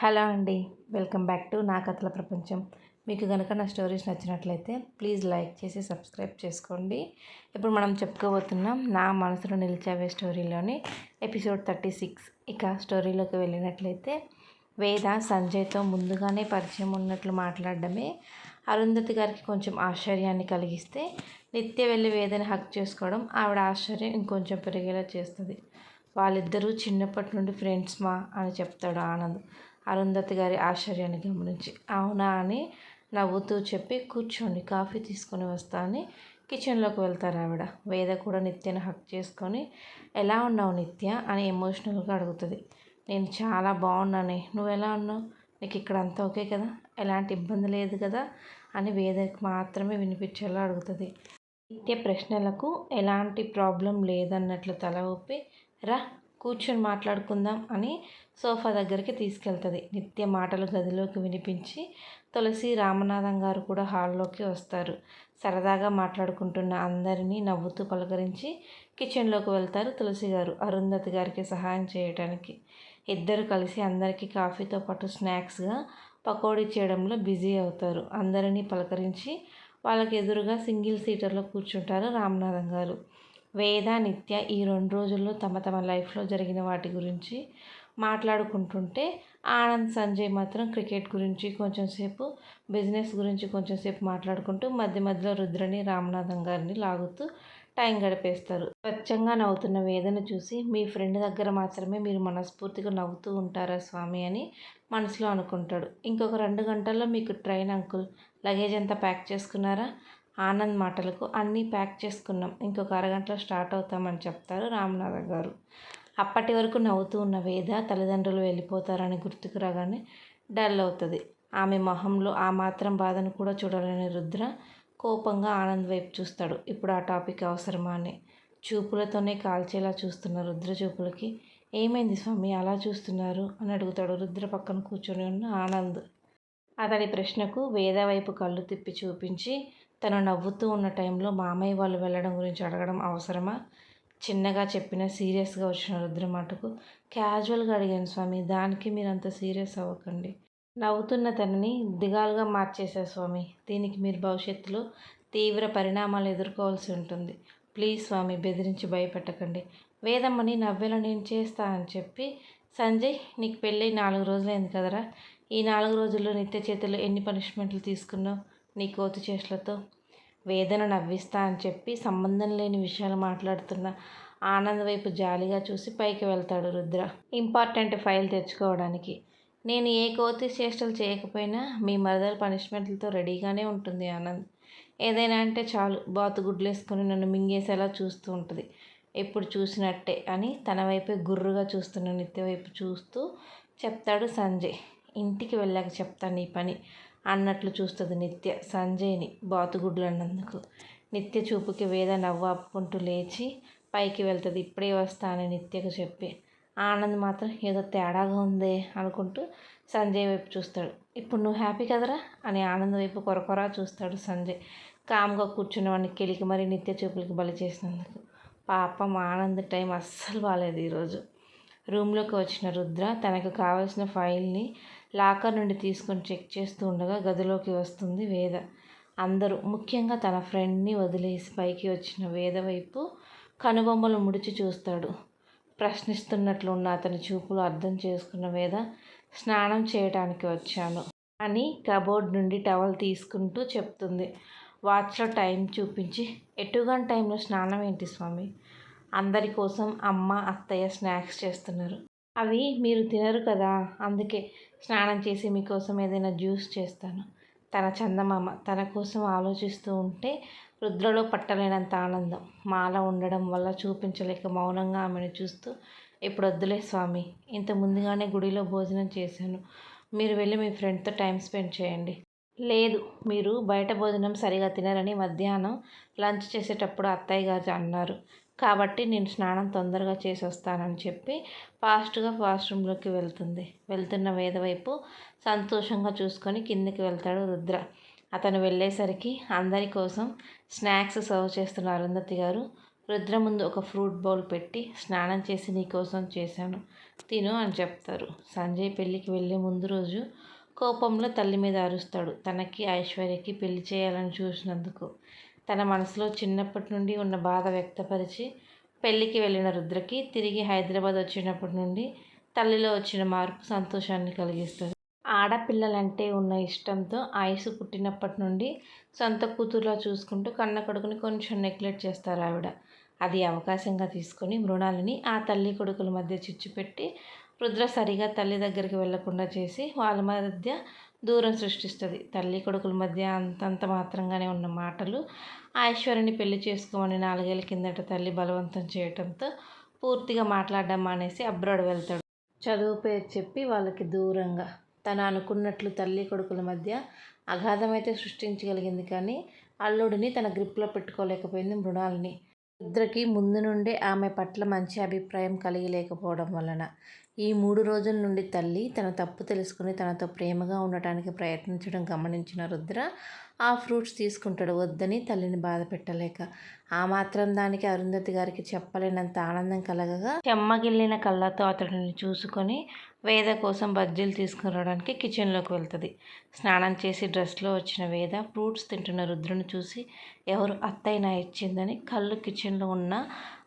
Hello అండి welcome back to నా కథల ప్రపంచం. మీకు కనుక నా స్టోరీస్ నచ్చినట్లయితే ప్లీజ్ లైక్ చేసి సబ్స్క్రైబ్ చేసుకోండి. ఇప్పుడు మనం చెప్పుకోబోతున్నాం నా మనసులో నిలిచావే స్టోరీలోని ఎపిసోడ్ థర్టీ సిక్స్. ఇక స్టోరీలోకి వెళ్ళినట్లయితే వేద సంజయ్తో ముందుగానే పరిచయం ఉన్నట్లు మాట్లాడడమే అరుంధతి గారికి కొంచెం ఆశ్చర్యాన్ని కలిగిస్తే నిత్య వెళ్ళి వేదని హక్ చేసుకోవడం ఆవిడ ఆశ్చర్యం ఇంకొంచెం పెరిగేలా చేస్తుంది. వాళ్ళిద్దరూ చిన్నప్పటి నుండి ఫ్రెండ్స్ మా అని చెప్తాడు ఆనంద్. అరుంధతి గారి ఆశ్చర్యాన్ని గమనించి అవునా అని నవ్వుతూ చెప్పి కూర్చోండి కాఫీ తీసుకొని వస్తా అని కిచెన్లోకి వెళ్తారు ఆవిడ? వేద కూడా నిత్యను హక్ చేసుకొని ఎలా ఉన్నావు నిత్య? అని ఎమోషనల్గా అడుగుతుంది. నేను చాలా బాగున్నానే. నువ్వు ఎలా ఉన్నావు? నీకు ఇక్కడ అంతా ఓకే కదా? ఎలాంటి ఇబ్బంది లేదు కదా? అని వేదకి మాత్రమే వినిపించేలా అడుగుతుంది. నిత్య ప్రశ్నలకు ఎలాంటి ప్రాబ్లం లేదన్నట్లు తల ఊపి రా కూర్చొని మాట్లాడుకుందాం అని సోఫా దగ్గరికి తీసుకెళ్తుంది. నిత్య మాటలు గదిలోకి వినిపించి తులసి రామనాథం గారు కూడా హాల్లోకి వస్తారు. సరదాగా మాట్లాడుకుంటున్న అందరినీ నవ్వుతూ పలకరించి కిచెన్లోకి వెళ్తారు తులసి గారు అరుంధతి గారికి సహాయం చేయడానికి ఇద్దరు కలిసి అందరికీ కాఫీతో పాటు స్నాక్స్గా పకోడీ చేయడంలో బిజీ అవుతారు. అందరినీ పలకరించి వాళ్ళకి ఎదురుగా సింగిల్ సీటర్లో కూర్చుంటారు రామనాథం గారు. వేద నిత్య ఈ రెండు రోజుల్లో తమ తమ లైఫ్లో జరిగిన వాటి గురించి మాట్లాడుకుంటుంటే ఆనంద్ సంజయ్ మాత్రం క్రికెట్ గురించి కొంచెం సేపు బిజినెస్ గురించి కొంచెం సేపు మాట్లాడుకుంటూ మధ్య మధ్యలో రుద్రని రామనాథం గారిని లాగుతూ టైం గడిపేస్తారు. స్వచ్ఛంగా నవ్వుతున్న వేదన చూసి మీ ఫ్రెండ్ దగ్గర మాత్రమే మీరు మనస్ఫూర్తిగా నవ్వుతూ ఉంటారా స్వామి అని మనసులో అనుకుంటాడు. ఇంకొక రెండు గంటల్లో మీకు ట్రైన్ అంకుల్ లగేజ్ అంతా ప్యాక్ చేసుకున్నారా? ఆనంద్ మాటలకు అన్నీ ప్యాక్ చేసుకున్నాం. ఇంకొక అరగంటలో స్టార్ట్ అవుతామని చెప్తారు రామనాథ గారు. అప్పటి వరకు నవ్వుతూ ఉన్న వేద తల్లిదండ్రులు వెళ్ళిపోతారని గుర్తుకు రాగానే డల్ అవుతుంది. ఆమె మొహంలో ఆ మాత్రం బాధను కూడా చూడలేని రుద్ర కోపంగా ఆనంద్ వైపు చూస్తాడు. ఇప్పుడు ఆ టాపిక్ అవసరమా అని చూపులతోనే కాల్చేలా చూస్తున్న రుద్ర చూపులకి ఏమైంది స్వామి? అలా చూస్తున్నారు? అని అడుగుతాడు రుద్ర పక్కన కూర్చొని ఉన్న ఆనంద్. అతడి ప్రశ్నకు వేద వైపు కళ్ళు తిప్పి చూపించి తను నవ్వుతూ ఉన్న టైంలో మామయ్య వాళ్ళు వెళ్ళడం గురించి అడగడం అవసరమా? చిన్నగా చెప్పిన సీరియస్గా వచ్చిన రుద్ర మాటకు క్యాజువల్గా అడిగాను స్వామి దానికి మీరు అంత సీరియస్ అవ్వకండి. నవ్వుతున్న తనని దిగాలుగా మార్చేశారు స్వామి. దీనికి మీరు భవిష్యత్తులో తీవ్ర పరిణామాలు ఎదుర్కోవాల్సి ఉంటుంది. ప్లీజ్ స్వామి బెదిరించి భయపెట్టకండి. వేదమ్మని నవ్వేలా నేను చేస్తా అని చెప్పి సంజయ్ నీకు పెళ్ళి నాలుగు రోజులైంది కదరా? ఈ నాలుగు రోజుల్లో నిత్య చేతుల్లో ఎన్ని పనిష్మెంట్లు తీసుకున్నావు? నీ కోతి చేతులతో వేదన నవ్విస్తా అని చెప్పి సంబంధం లేని విషయాలు మాట్లాడుతున్న ఆనంద్ వైపు జాలిగా చూసి పైకి వెళ్తాడు రుద్ర. ఇంపార్టెంట్ ఫైల్ తెచ్చుకోవడానికి. నేను ఏ కోతి చేష్టలు చేయకపోయినా మీ మరదల పనిష్మెంట్లతో రెడీగానే ఉంటుంది ఆనంద్. ఏదైనా అంటే చాలు బాతు గుడ్లేసుకుని నన్ను మింగేసేలా చూస్తూ ఉంటుంది. ఎప్పుడు చూసినట్టే అని తన వైపే గుర్రుగా చూస్తున్న నిత్య వైపు చూస్తూ చెప్తాడు సంజయ్. ఇంటికి వెళ్ళాక చెప్తాను నీ పని. అన్నట్లు చూస్తుంది నిత్య సంజయ్ని బాతుగుడ్లు అన్నందుకు నిత్య చూపుకి వేద నవ్వు ఆపుకుంటూ లేచి పైకి వెళ్తుంది. ఇప్పుడే వస్తా అని నిత్యకు చెప్పి. ఆనంద్ మాత్రం ఏదో తేడాగా ఉందే అనుకుంటూ సంజయ్ వైపు చూస్తాడు. ఇప్పుడు నువ్వు హ్యాపీ కదరా? అని ఆనంద్ వైపు కొరకొరా చూస్తాడు సంజయ్. కామ్గా కూర్చున్న వాడిని కెలికి మరీ నిత్య చూపులకి బలి చేసినందుకు. పాపం ఆనంద్ టైం అస్సలు బాగాలేదు ఈరోజు. రూమ్లోకి వచ్చిన రుద్ర తనకు కావలసిన ఫైల్ని లాకర్ నుండి తీసుకొని చెక్ చేస్తూ ఉండగా గదిలోకి వస్తుంది వేద. అందరూ ముఖ్యంగా తన ఫ్రెండ్ని వదిలేసి పైకి వచ్చిన వేద వైపు కనుబొమ్మలు ముడిచి చూస్తాడు. ప్రశ్నిస్తున్నట్లు ఉన్న అతని చూపులు అర్థం చేసుకున్న వేద స్నానం చేయడానికి వచ్చాను అని కబోర్డ్ నుండి టవల్ తీసుకుంటూ చెప్తుంది. వాచ్లో టైం చూపించి ఎటుగాని టైంలో స్నానం ఏంటి స్వామి? అందరి కోసం అమ్మ అత్తయ్య స్నాక్స్ చేస్తున్నారు. అవి మీరు తినరు కదా అందుకే స్నానం చేసి మీకోసం ఏదైనా జ్యూస్ చేస్తాను. తన చందమామ తన కోసం ఆలోచిస్తూ ఉంటే రుద్రలో పట్టలేనంత ఆనందం. మాల ఉండడం వల్ల చూపించలేక మౌనంగా ఆమెను చూస్తూ ఇప్పుడు వద్దులే స్వామి ఇంత ముందుగానే గుడిలో భోజనం చేశాను. మీరు వెళ్ళి మీ ఫ్రెండ్తో టైం స్పెండ్ చేయండి. లేదు మీరు బయట భోజనం సరిగా తినరని మధ్యాహ్నం లంచ్ చేసేటప్పుడు అత్తయ్య గారు అన్నారు. కాబట్టి నేను స్నానం తొందరగా చేసి వస్తానని చెప్పి ఫాస్ట్గా వాష్రూమ్లోకి వెళ్తుంది. వెళ్తున్న వేద వైపు సంతోషంగా చూసుకొని కిందికి వెళ్తాడు రుద్ర. అతను వెళ్ళేసరికి అందరి కోసం స్నాక్స్ సర్వ్ చేస్తున్న అరుంధతి గారు. రుద్ర ముందు ఒక ఫ్రూట్ బౌల్ పెట్టి స్నానం చేసి నీకోసం చేశాను తిను అని చెప్తారు. సంజయ్ పెళ్ళికి వెళ్ళే ముందు రోజు కోపంలో తల్లి మీద అరుస్తాడు. తనకి ఐశ్వర్యకి పెళ్ళి చేయాలని చూసినందుకు. తన మనసులో చిన్నప్పటి నుండి ఉన్న బాధ వ్యక్తపరిచి పెళ్ళికి వెళ్ళిన రుద్రకి తిరిగి హైదరాబాద్ వచ్చినప్పటి నుండి తల్లిలో వచ్చిన మార్పు సంతోషాన్ని కలిగిస్తుంది. ఆడపిల్లలంటే ఉన్న ఇష్టంతో ఆయుసు పుట్టినప్పటి నుండి సొంత కూతురులా చూసుకుంటూ కన్న కొడుకుని కొంచెం నెగ్లెక్ట్ చేస్తారు ఆవిడ. అది అవకాశంగా తీసుకొని మృణాలని ఆ తల్లి కొడుకుల మధ్య చిచ్చుపెట్టి రుద్ర సరిగా తల్లి దగ్గరికి వెళ్ళకుండా చేసి వాళ్ళ మధ్య దూరం సృష్టిస్తుంది. తల్లి కొడుకుల మధ్య అంతంత మాత్రంగానే ఉన్న మాటలు. ఐశ్వర్యని పెళ్ళి చేసుకోమని నాలుగేళ్ళ కిందట తల్లి బలవంతం చేయడంతో పూర్తిగా మాట్లాడడం మానేసి అబ్రాడ్ వెళ్తాడు. చదువు పేరు చెప్పి వాళ్ళకి దూరంగా. తను అనుకున్నట్లు తల్లి కొడుకుల మధ్య అగాధమైతే సృష్టించగలిగింది కానీ అల్లుడిని తన గ్రిప్లో పెట్టుకోలేకపోయింది మృణాలిని. ఇద్దరికి ముందు నుండే ఆమె పట్ల మంచి అభిప్రాయం కలిగి లేకపోవడం వలన ఈ మూడు రోజుల నుండి తల్లి తన తప్పు తెలుసుకుని తనతో ప్రేమగా ఉండటానికి ప్రయత్నించడం గమనించిన రుద్ర ఆ ఫ్రూట్స్ తీసుకుంటాడు వద్దని తల్లిని బాధ పెట్టలేక. ఆ మాత్రం దానికి అరుంధతి గారికి చెప్పలేనంత ఆనందం కలగగా చెమ్మగిల్లిన కళ్ళతో అతడిని చూసుకొని వేద కోసం బజ్జీలు తీసుకుని రావడానికి కిచెన్లోకి వెళ్తుంది. స్నానం చేసి డ్రెస్లో వచ్చిన వేద ఫ్రూట్స్ తింటున్న రుద్రుని చూసి ఎవరు అత్తైనా ఇచ్చిందని కళ్ళు కిచెన్లో ఉన్న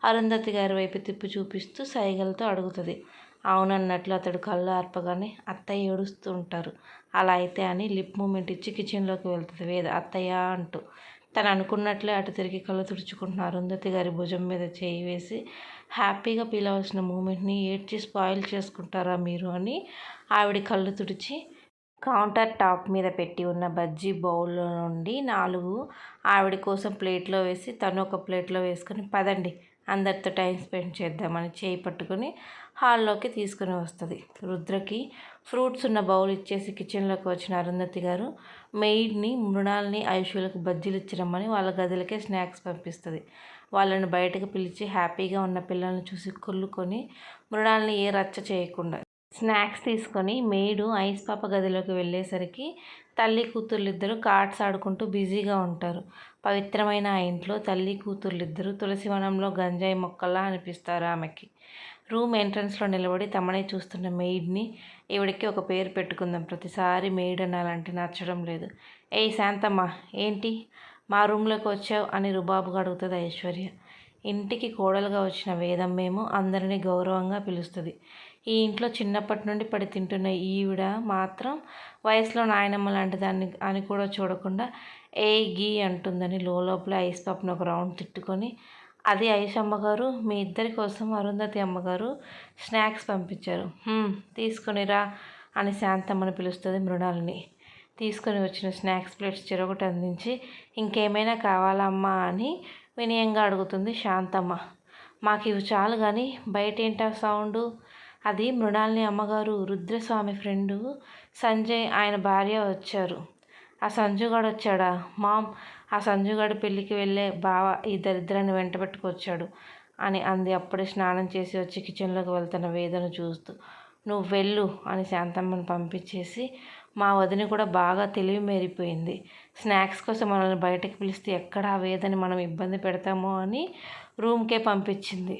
అరుంధతి గారి వైపు తిప్పి చూపిస్తూ సైగలతో అడుగుతుంది. అవునన్నట్లు అతడు కళ్ళు ఆర్పగానే అత్తయ్య ఏడుస్తూ ఉంటారు. అలా అయితే అని లిప్ మూమెంట్ ఇచ్చి కిచెన్లోకి వెళ్తుంది. వేద అత్తయ్య అంటూ. తను అనుకున్నట్లే అటు తిరిగి కళ్ళు తుడుచుకుంటున్న అరుంధతి గారి భుజం మీద చేయి వేసి హ్యాపీగా పిలవలసిన మూమెంట్ని ఏడ్చి స్పాయిల్ చేసుకుంటారా మీరు అని ఆవిడ కళ్ళు తుడిచి కౌంటర్ టాప్ మీద పెట్టి ఉన్న బజ్జీ బౌల్లో నుండి నాలుగు ఆవిడ కోసం ప్లేట్లో వేసి తను ఒక ప్లేట్లో వేసుకొని పదండి అందరితో టైం స్పెండ్ చేద్దామని చేయి పట్టుకొని హాల్లోకి తీసుకుని వస్తుంది. రుద్రకి ఫ్రూట్స్ ఉన్న బౌల్ ఇచ్చేసి కిచెన్లోకి వచ్చిన అరుంధతి గారు మెయిడ్ని మృణాల్ని ఐషులకు బజ్జీలు ఇచ్చిరమ్మని వాళ్ళ గదిలకే స్నాక్స్ పంపిస్తుంది. వాళ్ళని బయటకు పిలిచి హ్యాపీగా ఉన్న పిల్లల్ని చూసి కుళ్ళుకొని మృణాల్ని ఏ రచ్చ చేయకుండా స్నాక్స్ తీసుకొని మేడు ఐస్ పాప గదిలోకి వెళ్ళేసరికి తల్లి కూతుర్లిద్దరూ కార్డ్స్ ఆడుకుంటూ బిజీగా ఉంటారు. పవిత్రమైన ఆ ఇంట్లో తల్లి కూతుర్లిద్దరూ తులసివనంలో గంజాయి మొక్కల్లా అనిపిస్తారు ఆమెకి. రూమ్ ఎంట్రన్స్లో నిలబడి తమనే చూస్తున్న మెయిడ్ని ఈవిడికి ఒక పేరు పెట్టుకుందాం. ప్రతిసారి మెయిడ్ అనాలంటే నచ్చడం లేదు. ఏ శాంతమ్మ ఏంటి? మా రూమ్లోకి వచ్చావు అని రుబాబుగా అడుగుతుంది ఐశ్వర్య. ఇంటికి కోడలుగా వచ్చిన వేదం మేము అందరినీ గౌరవంగా పిలుస్తుంది. ఈ ఇంట్లో చిన్నప్పటి నుండి పడి తింటున్న ఈవిడ మాత్రం వయసులో నాయనమ్మ లాంటి దాన్ని అని కూడా చూడకుండా ఏ గీ అంటుందని లోపల ఐస్ పప్పును ఒక రౌండ్ తిట్టుకొని అది ఐస్ అమ్మగారు మీ ఇద్దరి కోసం అరుంధతి అమ్మగారు స్నాక్స్ పంపించారు. తీసుకునిరా అని శాంతమ్మని పిలుస్తుంది మృణాలని. తీసుకొని వచ్చిన స్నాక్స్ ప్లేట్స్ చెరొకటి అందించి ఇంకేమైనా కావాలా అమ్మా అని వినయంగా అడుగుతుంది శాంతమ్మ. మాకు ఇవి చాలు కానీ బయట ఏంటా సౌండు? అది మృణాలిని అమ్మగారు రుద్రస్వామి ఫ్రెండు సంజయ్ ఆయన భార్య వచ్చారు. ఆ సంజుగాడు వచ్చాడా మామ్ ఆ సంజుగాడు పెళ్ళికి వెళ్ళే బావ ఈ దరిద్రాన్ని వెంట పెట్టుకొచ్చాడు అని అంది. అప్పుడే స్నానం చేసి వచ్చి కిచెన్లోకి వెళ్తున్న వేదను చూస్తూ. నువ్వు వెళ్ళు అని శాంతమ్మని పంపించేసి మా వదిన కూడా బాగా తెలివి మేరిపోయింది. స్నాక్స్ కోసం మనల్ని బయటకు పిలిస్తే ఎక్కడ ఆ వేదని మనం ఇబ్బంది పెడతామో అని రూమ్కే పంపించింది.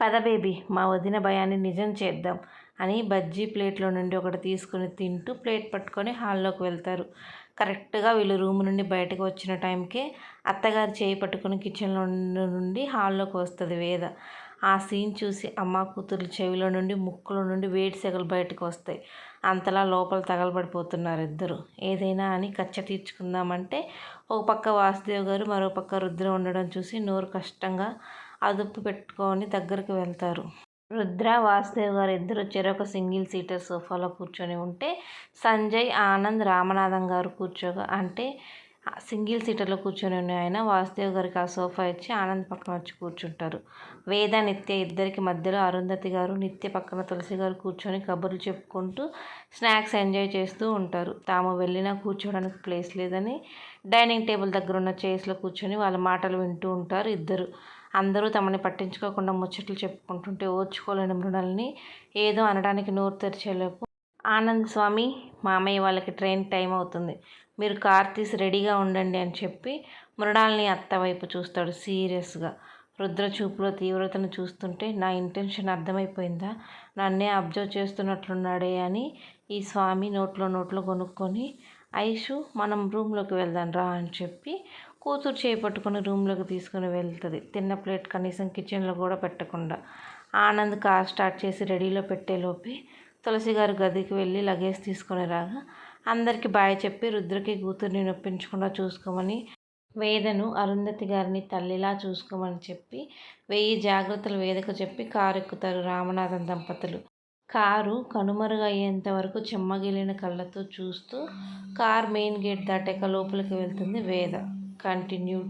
పద బేబీ మా వదిన భయాన్ని నిజం చేద్దాం అని బజ్జీ ప్లేట్లో నుండి ఒకటి తీసుకుని తింటూ ప్లేట్ పట్టుకొని హాల్లోకి వెళ్తారు. కరెక్ట్గా వీళ్ళు రూమ్ నుండి బయటకు వచ్చిన టైంకే అత్తగారు చేయి పట్టుకుని కిచెన్లో నుండి హాల్లోకి వస్తుంది వేద. ఆ సీన్ చూసి అమ్మ కూతురు చెవిలో నుండి ముక్కులో నుండి వేడి సెగలు బయటకు వస్తాయి. అంతలా లోపల తగలబడిపోతున్నారు ఇద్దరు. ఏదైనా అని కచ్చ తీర్చుకుందామంటే ఒక పక్క వాసుదేవ్ గారు మరో పక్క రుద్ర ఉండడం చూసి నోరు కష్టంగా అదుపు పెట్టుకొని దగ్గరికి వెళ్తారు. రుద్ర వాసుదేవ్ గారు ఇద్దరు చెరొక సింగిల్ సీటర్ సోఫాలో కూర్చొని ఉంటే సంజయ్ ఆనంద్ రామనాథం గారు కూర్చోగా అంటే సింగిల్ సీటర్లో కూర్చొని ఉన్న ఆయన వాసుదేవ్ గారికి ఆ సోఫా ఇచ్చి ఆనంద్ పక్కన వచ్చి కూర్చుంటారు. వేద నిత్య ఇద్దరికి మధ్యలో అరుంధతి గారు నిత్య పక్కన తులసి గారు కూర్చొని కబుర్లు చెప్పుకుంటూ స్నాక్స్ ఎంజాయ్ చేస్తూ ఉంటారు. తాము వెళ్ళినా కూర్చోవడానికి ప్లేస్ లేదని డైనింగ్ టేబుల్ దగ్గర ఉన్న చైర్స్లో కూర్చొని వాళ్ళ మాటలు వింటూ ఉంటారు ఇద్దరు. అందరూ తమని పట్టించుకోకుండా ముచ్చట్లు చెప్పుకుంటుంటే ఓర్చుకోలేని మృణాలని ఏదో అనడానికి నోరు తెరిచేలోపు ఆనంద్ స్వామి మామయ్య వాళ్ళకి ట్రైన్ టైం అవుతుంది. మీరు కార్ తీసి రెడీగా ఉండండి అని చెప్పి మృణాల్ని అత్త వైపు చూస్తాడు సీరియస్గా. రుద్ర చూపులో తీవ్రతను చూస్తుంటే నా ఇంటెన్షన్ అర్థమైపోయిందా? నన్నే అబ్జర్వ్ చేస్తున్నట్లున్నాడే అని ఈ స్వామి నోట్లో నోట్లో కొనుక్కొని ఐషు మనం రూమ్లోకి వెళ్దాం రా అని చెప్పి కూతురు చేపట్టుకుని రూమ్లోకి తీసుకుని వెళ్తుంది. తిన్న ప్లేట్ కనీసం కిచెన్లో కూడా పెట్టకుండా. ఆనంద్ కార్ స్టార్ట్ చేసి రెడీలో పెట్టేలోపే తులసి గారు గదికి వెళ్ళి లగేజ్ తీసుకొని రాగా అందరికీ బాయ్ చెప్పి రుద్రకి కూతుర్ని నొప్పించకుండా చూసుకోమని వేదను అరుంధతి గారిని తల్లిలా చూసుకోమని చెప్పి వెయ్యి జాగ్రత్తలు వేదకు చెప్పి కారు ఎక్కుతారు రామనాథన్ దంపతులు. కారు కనుమరుగయ్యేంత వరకు చెమ్మగిలిన కళ్ళతో చూస్తూ కార్ మెయిన్ గేట్ దాటాక లోపలికి వెళ్తుంది వేద. కంటిన్యూడ్